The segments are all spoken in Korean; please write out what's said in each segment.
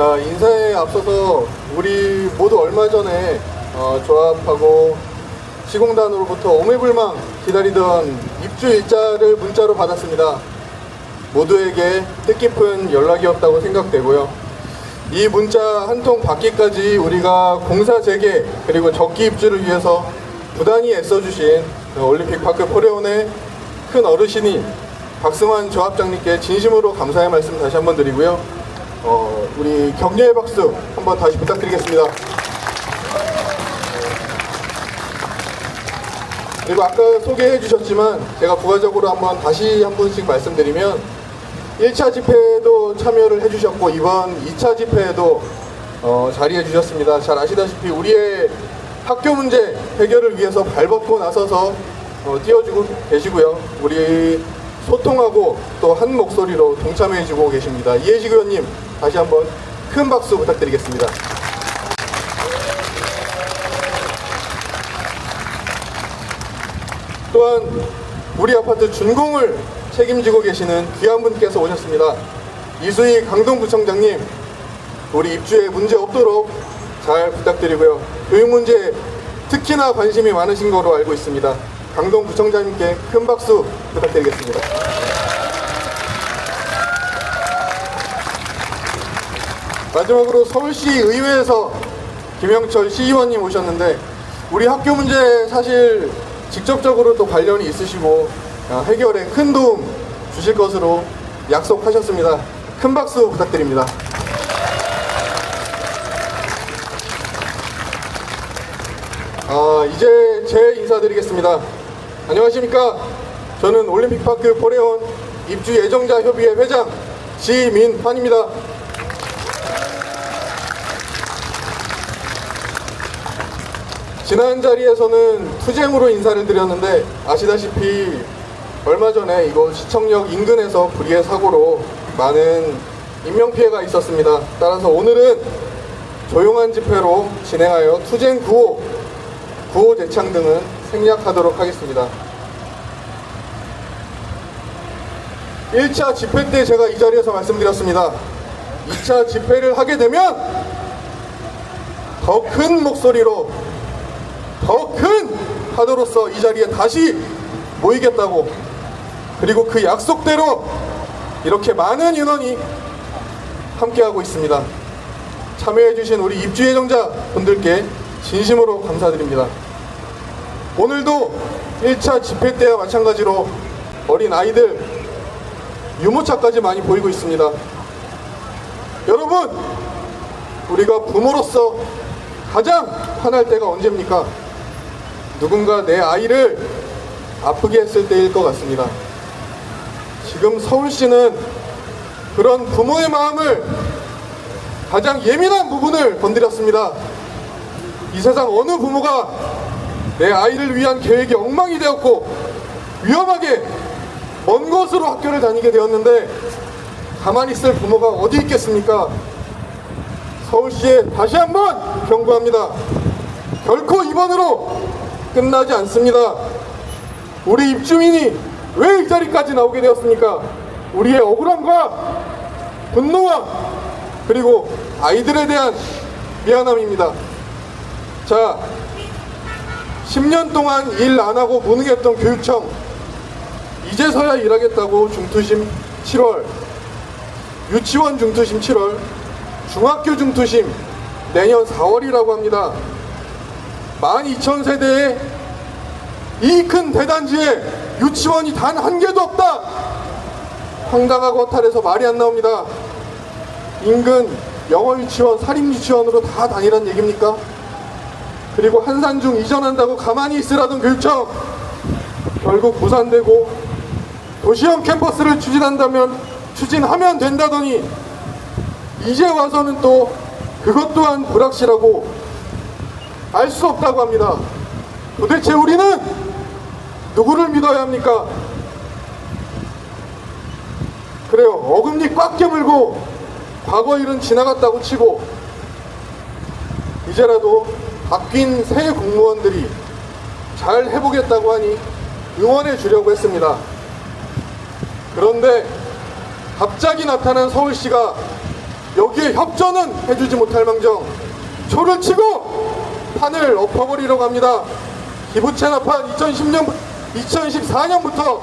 자, 인사에 앞서서 우리 모두 얼마 전에 어, 조합하고 시공단으로부터 오매불망 기다리던 입주 일자를 문자로 받았습니다. 모두에게 뜻깊은 연락이었다고 생각되고요. 이 문자 한 통 받기까지 우리가 공사 재개 그리고 적기 입주를 위해서 부단히 애써주신 올림픽 파크 포레온의 큰 어르신이 박승환 조합장님께 진심으로 감사의 말씀 다시 한번 드리고요. 어, 우리 격려의 박수 한번 다시 부탁드리겠습니다. 그리고 아까 소개해 주셨지만 제가 부가적으로 한번 다시 한 분씩 말씀드리면 1차 집회에도 참여를 해주셨고 이번 2차 집회에도 어, 자리해 주셨습니다. 잘 아시다시피 우리의 학교 문제 해결을 위해서 발벗고 나서서 어, 띄워주고 계시고요. 우리 소통하고 또 한 목소리로 동참해주고 계십니다. 이해식 의원님 다시 한번 큰 박수 부탁드리겠습니다. 또한 우리 아파트 준공을 책임지고 계시는 귀한 분께서 오셨습니다. 이수희 강동구청장님, 우리 입주에 문제 없도록 잘 부탁드리고요. 교육 문제 특히나 관심이 많으신 거로 알고 있습니다. 강동구청장님께 큰 박수 부탁드리겠습니다. 마지막으로 서울시 의회에서 김영철 시의원님 오셨는데 우리 학교 문제 사실 직접적으로 또 관련이 있으시고 어, 해결에 큰 도움 주실 것으로 약속하셨습니다. 큰 박수 부탁드립니다. 아, 이제 제 인사드리겠습니다. 안녕하십니까? 저는 올림픽파크 포레온 입주 예정자 협의회 회장 지민환입니다. 지난 자리에서는 투쟁으로 인사를 드렸는데 아시다시피 얼마 전에 이곳 시청역 인근에서 불의의 사고로 많은 인명피해가 있었습니다. 따라서 오늘은 조용한 집회로 진행하여 투쟁 구호, 구호 재창 등은 생략하도록 하겠습니다. 1차 집회 때 제가 이 자리에서 말씀드렸습니다. 2차 집회를 하게 되면 더 큰 목소리로 더큰 파도로서 이 자리에 다시 모이겠다고 그리고 그 약속대로 이렇게 많은 인원이 함께하고 있습니다. 참여해주신 우리 입주 예정자 분들께 진심으로 감사드립니다. 오늘도 1차 집회 때와 마찬가지로 어린 아이들 유모차까지 많이 보이고 있습니다. 여러분, 우리가 부모로서 가장 화날 때가 언제입니까? 누군가 내 아이를 아프게 했을 때일 것 같습니다. 지금 서울시는 그런 부모의 마음을 가장 예민한 부분을 건드렸습니다. 이 세상 어느 부모가 내 아이를 위한 계획이 엉망이 되었고 위험하게 먼 곳으로 학교를 다니게 되었는데 가만히 있을 부모가 어디 있겠습니까? 서울시에 다시 한번 경고합니다. 결코 이번으로 끝나지 않습니다. 우리 입주민이 왜 이 자리까지 나오게 되었습니까? 우리의 억울함과 분노와 그리고 아이들에 대한 미안함입니다. 자, 10년 동안 일 안 하고 무능했던 교육청 이제서야 일하겠다고 중투심 7월 유치원 중투심 7월 중학교 중투심 내년 4월이라고 합니다. 12,000세대의 이 큰 대단지에 유치원이 단 한 개도 없다. 황당하고 허탈해서 말이 안 나옵니다. 인근 영어 유치원, 사립 유치원으로 다 다니란 얘기입니까? 그리고 한산중 이전한다고 가만히 있으라던 교육청 결국 무산되고 도시형 캠퍼스를 추진한다면 추진하면 된다더니 이제 와서는 또 그것 또한 불확실하고 알 수 없다고 합니다. 도대체 우리는 누구를 믿어야 합니까? 그래요. 어금니 꽉 깨물고 과거 일은 지나갔다고 치고 이제라도 바뀐 새 공무원들이 잘 해보겠다고 하니 응원해 주려고 했습니다. 그런데 갑자기 나타난 서울시가 여기에 협조는 해주지 못할 망정 초를 치고 판을 엎어버리려고 합니다. 기부 체납한 2010년, 2014년부터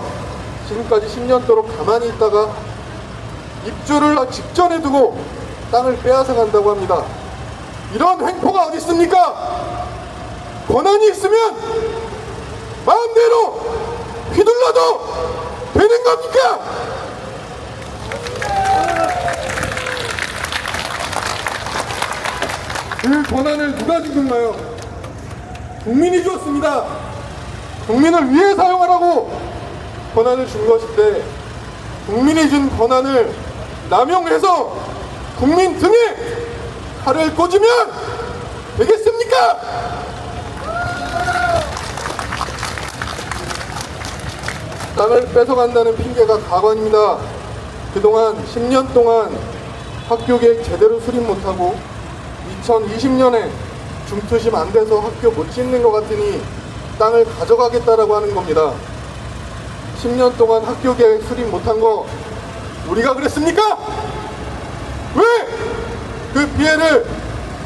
지금까지 10년 도록 가만히 있다가 입주를 직전에 두고 땅을 빼앗아 간다고 합니다. 이런 횡포가 어디 있습니까? 권한이 있으면 마음대로 휘둘러도 되는 겁니까? 그 권한을 누가 주는가요? 국민이 주었습니다. 국민을 위해 사용하라고 권한을 준 것인데 국민이 준 권한을 남용해서 국민 등에 칼을 꽂으면 되겠습니까? 땅을 뺏어간다는 핑계가 가관입니다. 그동안 10년 동안 학교 계획 제대로 수립 못하고 2020년에 중투심 안 돼서 학교 못 짓는 것 같으니 땅을 가져가겠다라고 하는 겁니다. 10년 동안 학교 계획 수립 못한 거 우리가 그랬습니까? 왜 그 피해를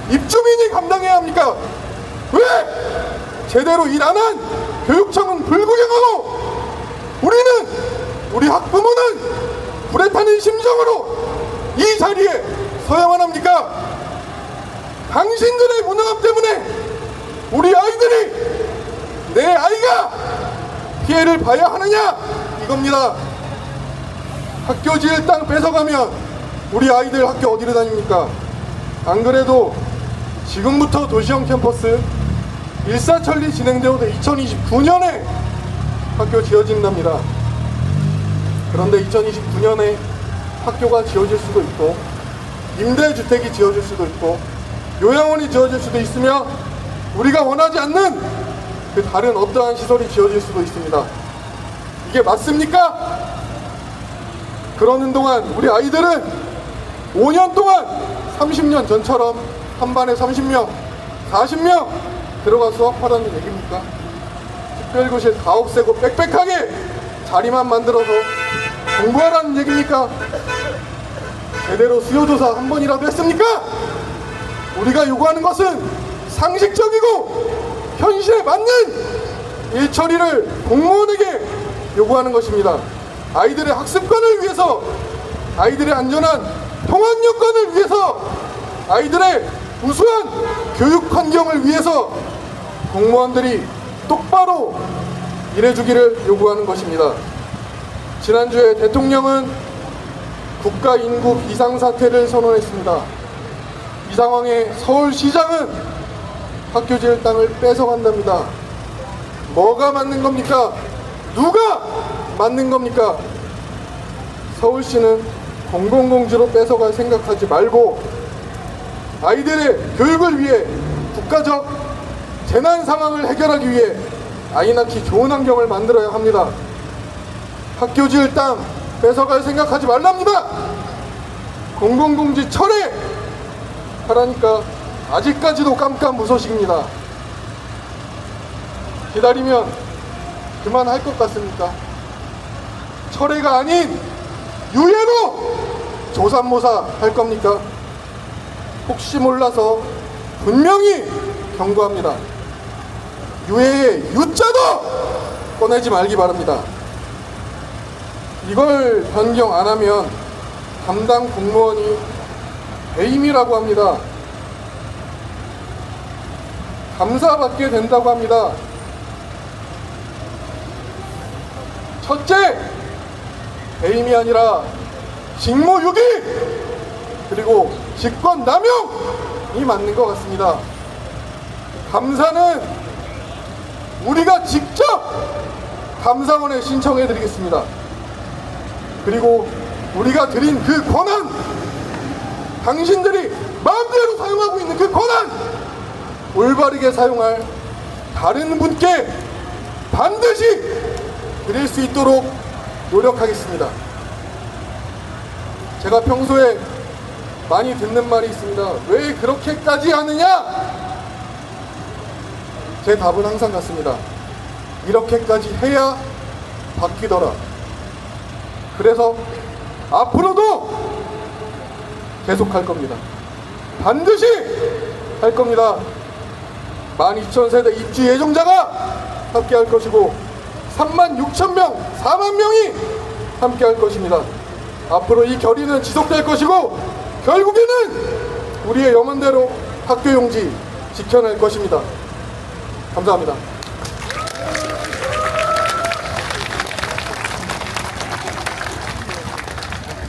입주민이 감당해야 합니까? 왜 제대로 일 안 한 교육청은 불구경하고 우리는 우리 학부모는 불에 타는 심정으로 이 자리에 서야만 합니까? 당신들의 무능함 때문에 우리 아이들이 내 아이가 피해를 봐야 하느냐 이겁니다. 학교 지을 땅 뺏어가면 우리 아이들 학교 어디로 다닙니까? 안 그래도 지금부터 도시형 캠퍼스 일사천리 진행되어도 2029년에 학교 지어진답니다. 그런데 2029년에 학교가 지어질 수도 있고 임대주택이 지어질 수도 있고 요양원이 지어질 수도 있으며 우리가 원하지 않는 그 다른 어떠한 시설이 지어질 수도 있습니다. 이게 맞습니까? 그러는 동안 우리 아이들은 5년 동안 30년 전처럼 한 반에 30명, 40명 들어가 수업하라는 얘기입니까? 특별교실 다 없애고 빽빽하게 자리만 만들어서 공부하라는 얘기입니까? 제대로 수요조사 한 번이라도 했습니까? 우리가 요구하는 것은 상식적이고 현실에 맞는 일 처리를 공무원에게 요구하는 것입니다. 아이들의 학습관을 위해서, 아이들의 안전한 통학 여건을 위해서, 아이들의 우수한 교육 환경을 위해서 공무원들이 똑바로 일해주기를 요구하는 것입니다. 지난주에 대통령은 국가 인구 비상사태를 선언했습니다. 이 상황에 서울시장은 학교 지을 땅을 뺏어간답니다. 뭐가 맞는 겁니까? 누가 맞는 겁니까? 서울시는 공공공지로 뺏어갈 생각하지 말고 아이들의 교육을 위해 국가적 재난 상황을 해결하기 위해 아이 낳기 좋은 환경을 만들어야 합니다. 학교 지을 땅 뺏어갈 생각하지 말랍니다. 공공공지 철회 하라니까 아직까지도 깜깜무소식입니다. 기다리면 그만할 것 같습니까? 철회가 아닌 유예로 조삼모사 할 겁니까? 혹시 몰라서 분명히 경고합니다. 유해의 유자도 꺼내지 말기 바랍니다. 이걸 변경 안 하면 담당 공무원이 배임이라고 합니다. 감사받게 된다고 합니다. 첫째, 배임이 아니라 직무유기 그리고 직권 남용이 맞는 것 같습니다. 감사는 우리가 직접 감사원에 신청해 드리겠습니다. 그리고 우리가 드린 그 권한, 당신들이 마음대로 사용하고 있는 그 권한, 올바르게 사용할 다른 분께 반드시 드릴 수 있도록 노력하겠습니다. 제가 평소에 많이 듣는 말이 있습니다. 왜 그렇게까지 하느냐? 제 답은 항상 같습니다. 이렇게까지 해야 바뀌더라. 그래서 앞으로도 계속 할 겁니다. 반드시 할 겁니다. 12,000 세대 입주 예정자가 함께 할 것이고 3만 6천 명, 4만 명이 함께 할 것입니다. 앞으로 이 결의는 지속될 것이고 결국에는 우리의 염원대로 학교 용지 지켜낼 것입니다. 감사합니다.